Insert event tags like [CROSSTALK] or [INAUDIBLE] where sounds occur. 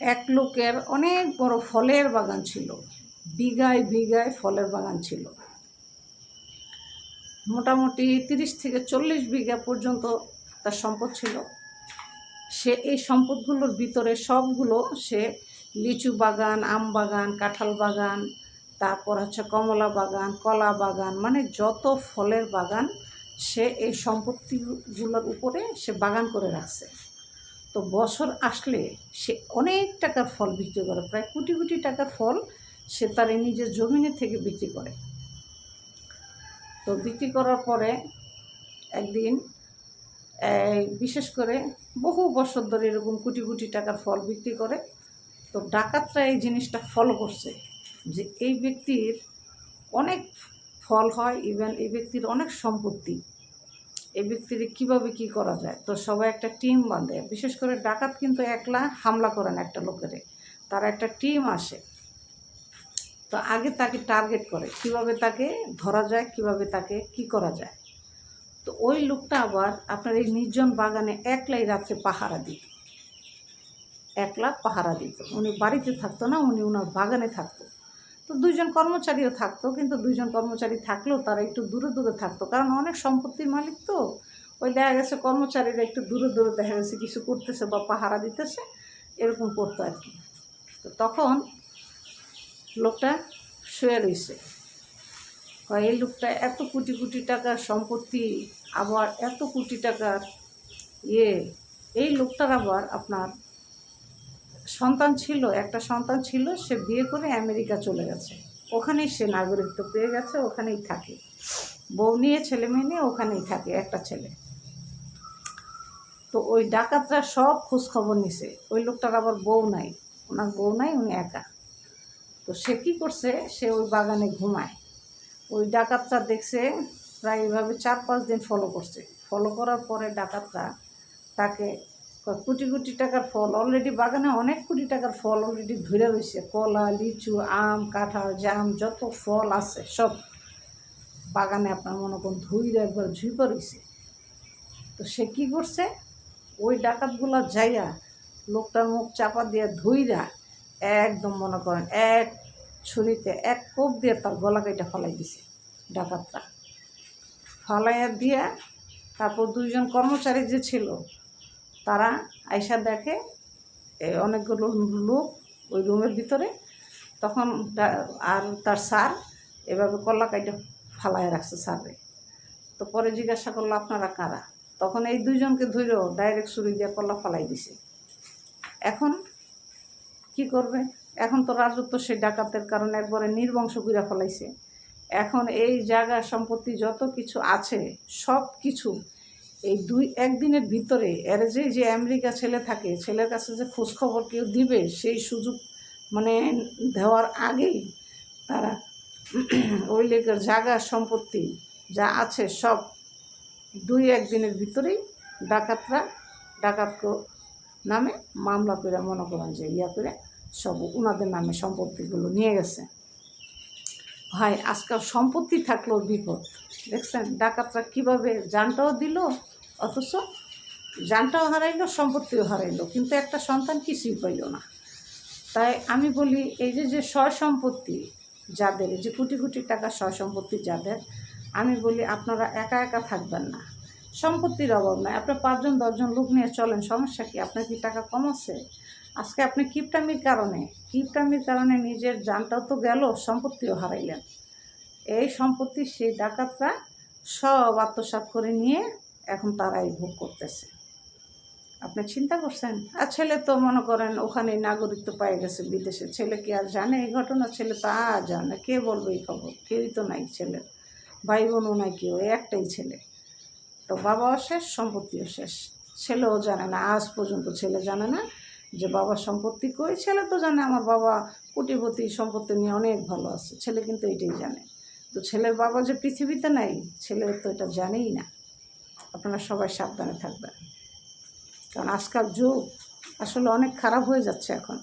এক লোকের অনেক বড় ফলের বাগান ছিল। বিঘায় বিঘায় ফলের বাগান ছিল। মোটামুটি তিরিশ থেকে চল্লিশ বিঘা পর্যন্ত তার সম্পদ ছিল। সে এই সম্পদগুলোর ভিতরে সবগুলো সে লিচু বাগান, আম বাগান, কাঁঠাল বাগান, তারপর হচ্ছে কমলা বাগান, কলা বাগান মানে যত ফলের বাগান সে এই সম্পত্তিগুলোর উপরে সে বাগান করে রাখছে। তো বছর আসলে সে অনেক টাকার ফল বিক্রি করে, প্রায় কোটি কোটি টাকার ফল সে তার নিজের জমিনে থেকে বিক্রি করে। তো বিক্রি করার পরে একদিন বিশেষ করে বহু বছর ধরে এরকম কোটি কোটি টাকার ফল বিক্রি করে, তো ডাকাতরা এই জিনিসটা ফলো করছে যে এই ব্যক্তির অনেক ফল হয় ইভেন এই ব্যক্তির অনেক সম্পত্তি। এই ব্যক্তির কীভাবে কী করা যায়? তো সবাই একটা টিম বাঁধে। বিশেষ করে ডাকাত কিন্তু একলা হামলা করেন একটা লোকেরে। তার একটা টিম আসে। তো আগে তাকে টার্গেট করে। কীভাবে তাকে ধরা যায়, কীভাবে তাকে কি করা যায়? তো ওই লোকটা আবার আপনার এই নির্জন বাগানে একলাই রাত্রে পাহারা দিত। একলা পাহারা দিত। উনি বাড়িতে থাকতো না, উনি ওনার বাগানে থাকতো। তো দুইজন কর্মচারীও থাকতো, কিন্তু দুইজন কর্মচারী থাকলেও তারা একটু দূরে দূরে থাকতো। কারণ অনেক সম্পত্তির মালিক তো, ওই দেখা গেছে কর্মচারীরা একটু দূরে দূরে দেখা গেছে, কিছু করতেছে বা পাহারা দিতেছে, এরকম করতো আর কি। তো তখন লোকটা শুয়ে রয়েছে এই লোকটা এত কোটি কোটি টাকার সম্পত্তি, আবার এত কোটি টাকার ইয়ে এই লোকটার আবার আপনার সন্তান ছিল, একটা সন্তান ছিল, সে বিয়ে করে আমেরিকা চলে গেছে। ওখানেই সে নাগরিকত্ব পেয়ে গেছে, ওখানেই থাকে। বউ নিয়ে, ছেলে মেয়ে নিয়ে ওখানেই থাকে, একটা ছেলে। তো ওই ডাকাতরা সব খোঁজখবর নিছে। ওই লোকটার আবার বউ নাই। ওনার বউ নাই, উনি একা। তো সে কী করছে? সে ওই বাগানে ঘুমায়। ওই ডাকাতরা দেখছে, প্রায় এইভাবে চার পাঁচ দিন ফলো করছে। ফলো করার পরে ডাকাতরা তাকে কোটি কোটি টাকার ফল। অলরেডি বাগানে অনেক কোটি টাকার ফল অলরেডি ধরে রয়েছে কলা, লিচু, আম, কাঁঠাল, জাম, যত ফল আছে সব বাগানে আপনার মনে করুন ধুইরে একবার ঝুঁপে রয়েছে তো সে কী করছে? ওই ডাকাতগুলো যাইয়া লোকটার মুখ চাপা দিয়ে ধুইরা একদম মনে করেন এক ছুরিতে এক কোপ দিয়ে তার গলা কেটে ফলাই দিছে ডাকাতরা। ফলাইয়া দিয়া তারপর দুইজন কর্মচারী যে ছিল তারা আয়সা দেখে অনেকগুলো লোক ওই রুমের ভিতরে। তখন আর তার স্যার এভাবে কল্লা কাইটে ফালায় রাখছে স্যারে তো পরে জিজ্ঞাসা করল, আপনারা কারা? তখন এই দুইজনকে ধরেও ডাইরেক্ট ছুরি দিয়ে কল্লা ফালাই দিছে। এখন কি করবে? এখন তো রাজত্ব সে ডাকাতের কারণে একবারে নির্বংশ করে ফেলাইছে। এখন এই জায়গা সম্পত্তি যত কিছু আছে সব কিছু এই দুই, একদিনের ভিতরে এর যে যে আমেরিকা ছেলে থাকে, ছেলের কাছে যে খোঁজখবর কেউ দিবে, সেই সুযোগ মানে দেওয়ার আগেই তারা [CLEARS THROAT] ওই লেকের জায়গা সম্পত্তি যা আছে সব দুই, একদিনের ভিতরেই ডাকাতরা ডাকাত নামে মামলা করে মনে করেন যে ইয়া করে সব ওনাদের নামে সম্পত্তিগুলো নিয়ে গেছে। ভাই, আজকাল সম্পত্তি থাকলেও বিপদ। দেখছেন, ডাকাতরা কীভাবে জানটাও দিল অথচ জানটাও হারাইলো, সম্পত্তিও হারাইলো, কিন্তু একটা সন্তান কিছুই পাইল না। তাই আমি বলি, এই যে যে সয় সম্পত্তি যাদের যে কোটি কোটি টাকা সয় সম্পত্তি যাদের, আমি বলি আপনারা একা একা থাকবেন না। সম্পত্তির অভাব নয় আপনার পাঁচজন, দশজন লোক নিয়ে চলেন, সমস্যা কি? আপনার কি টাকা কম আছে? আজকে আপনি কিপটামির কারণে কিপটামির কারণে নিজের জানটাও তো গেল, সম্পত্তিও হারাইলেন। এই সম্পত্তি সেই ডাকাতরা সব আত্মসাৎ করে নিয়ে এখন তারাই ভোগ করতেছে। আপনি চিন্তা করছেন? আর ছেলে তো মনে করেন ওখানে নাগরিকত্ব পেয়ে গেছে বিদেশে। ছেলে কি আর জানে? এই ঘটনা ছেলে তা জানে কে বলবে এই খবর? কেউই তো নাই ছেলের ভাই বোনও নাই কেউ একটাই ছেলে। তো বাবাও শেষ, সম্পত্তিও শেষ। ছেলেও জানে না, আজ পর্যন্ত ছেলে জানে না যে বাবার সম্পত্তি কই। ছেলে তো জানে আমার বাবা কোটিপতি, সম্পত্তি নিয়ে অনেক ভালো আছে। ছেলে কিন্তু এটাই জানে। তো ছেলের বাবা যে পৃথিবীতে নাই, ছেলে তো এটা জানেই না। আপনারা সবাই সাবধানে থাকবেন। কারণ আজকাল যুগ আসলে অনেক খারাপ হয়ে যাচ্ছে এখন।